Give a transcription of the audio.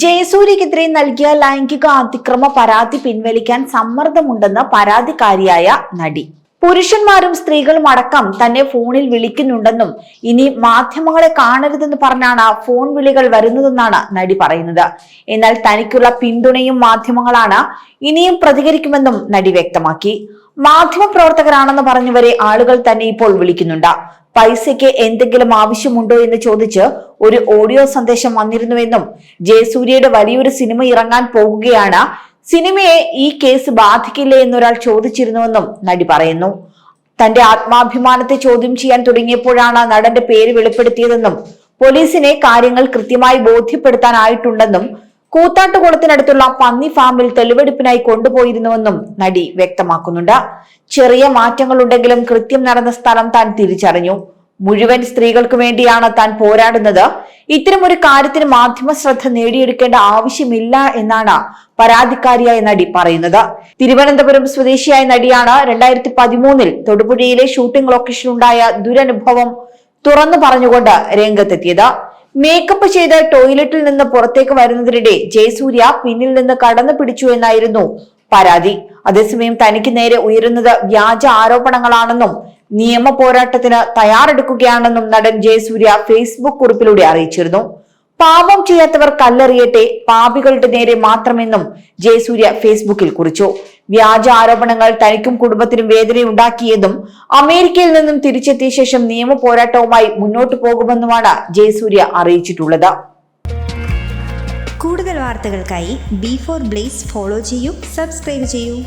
ജയസൂര്യക്കെതിരെ നൽകിയ ലൈംഗിക അതിക്രമ പരാതി പിൻവലിക്കാൻ സമ്മർദ്ദമുണ്ടെന്ന് പരാതിക്കാരിയായ നടി. പുരുഷന്മാരും സ്ത്രീകളും അടക്കം തന്നെ ഫോണിൽ വിളിക്കുന്നുണ്ടെന്നും ഇനി മാധ്യമങ്ങളെ കാണരുതെന്ന് പറഞ്ഞാണ് ഫോൺ വിളികൾ വരുന്നതെന്നാണ് നടി പറയുന്നത്. എന്നാൽ തനിക്കുള്ള പിന്തുണയും മാധ്യമങ്ങളാണ് ഇനിയും പ്രതികരിക്കുമെന്നും നടി വ്യക്തമാക്കി. മാധ്യമ പ്രവർത്തകരാണെന്ന് പറഞ്ഞവരെ ആളുകൾ തന്നെ ഇപ്പോൾ വിളിക്കുന്നുണ്ട്. പൈസയ്ക്ക് എന്തെങ്കിലും ആവശ്യമുണ്ടോ എന്ന് ചോദിച്ച് ഒരു ഓഡിയോ സന്ദേശം വന്നിരുന്നുവെന്നും ജയസൂര്യയുടെ വലിയൊരു സിനിമ ഇറങ്ങാൻ പോകുകയാണ് സിനിമയെ ഈ കേസ് ബാധിക്കില്ലേ എന്നൊരാൾ ചോദിച്ചിരുന്നുവെന്നും നടി പറയുന്നു. തന്റെ ആത്മാഭിമാനത്തെ ചോദ്യം ചെയ്യാൻ തുടങ്ങിയപ്പോഴാണ് നടന്റെ പേര് വെളിപ്പെടുത്തിയതെന്നും പോലീസിനെ കാര്യങ്ങൾ കൃത്യമായി ബോധ്യപ്പെടുത്താനായിട്ടുണ്ടെന്നും കൂത്താട്ടുകുളത്തിനടുത്തുള്ള പന്നി ഫാമിൽ തെളിവെടുപ്പിനായി കൊണ്ടുപോയിരുന്നുവെന്നും നടി വ്യക്തമാക്കുന്നുണ്ട്. ചെറിയ മാറ്റങ്ങളുണ്ടെങ്കിലും കൃത്യം നടന്ന സ്ഥലം താൻ തിരിച്ചറിഞ്ഞു. മുഴുവൻ സ്ത്രീകൾക്കു വേണ്ടിയാണ് താൻ പോരാടുന്നത്. ഇത്തരമൊരു കാര്യത്തിന് മാധ്യമ ശ്രദ്ധ നേടിയെടുക്കേണ്ട ആവശ്യമില്ല എന്നാണ് പരാതിക്കാരിയായ നടി പറയുന്നത്. തിരുവനന്തപുരം സ്വദേശിയായ നടിയാണ് രണ്ടായിരത്തി പതിമൂന്നിൽ തൊടുപുഴയിലെ ഷൂട്ടിംഗ് ലൊക്കേഷനുണ്ടായ ദുരനുഭവം തുറന്നു പറഞ്ഞുകൊണ്ട് രംഗത്തെത്തിയത്. മേക്കപ്പ് ചെയ്ത് ടോയ്ലറ്റിൽ നിന്ന് പുറത്തേക്ക് വരുന്നതിനിടെ ജയസൂര്യ പിന്നിൽ നിന്ന് കടന്നു പിടിച്ചു എന്നായിരുന്നു പരാതി. അതേസമയം തനിക്ക് നേരെ ഉയരുന്നത് വ്യാജ ആരോപണങ്ങളാണെന്നും നിയമ പോരാട്ടത്തിന് തയ്യാറെടുക്കുകയാണെന്നും നടൻ ജയസൂര്യ ഫേസ്ബുക്ക് കുറിപ്പിലൂടെ അറിയിച്ചിരുന്നു. പാപം ചെയ്യാത്തവർ കല്ലെറിയട്ടെ പാപികളുടെ നേരെ മാത്രമെന്നും ജയസൂര്യ ഫേസ്ബുക്കിൽ കുറിച്ചു. വ്യാജ ആരോപണങ്ങൾ തനിക്കും കുടുംബത്തിനും വേദനയുണ്ടാക്കിയതും അമേരിക്കയിൽ നിന്നും തിരിച്ചെത്തിയ ശേഷം നിയമ പോരാട്ടവുമായി മുന്നോട്ടു പോകുമെന്നുമാണ് ജയസൂര്യ അറിയിച്ചിട്ടുള്ളത്. കൂടുതൽ വാർത്തകൾക്കായി ബി ഫോർ ബ്ലേസ് ഫോളോ ചെയ്യൂ സബ്സ്ക്രൈബ് ചെയ്യൂ.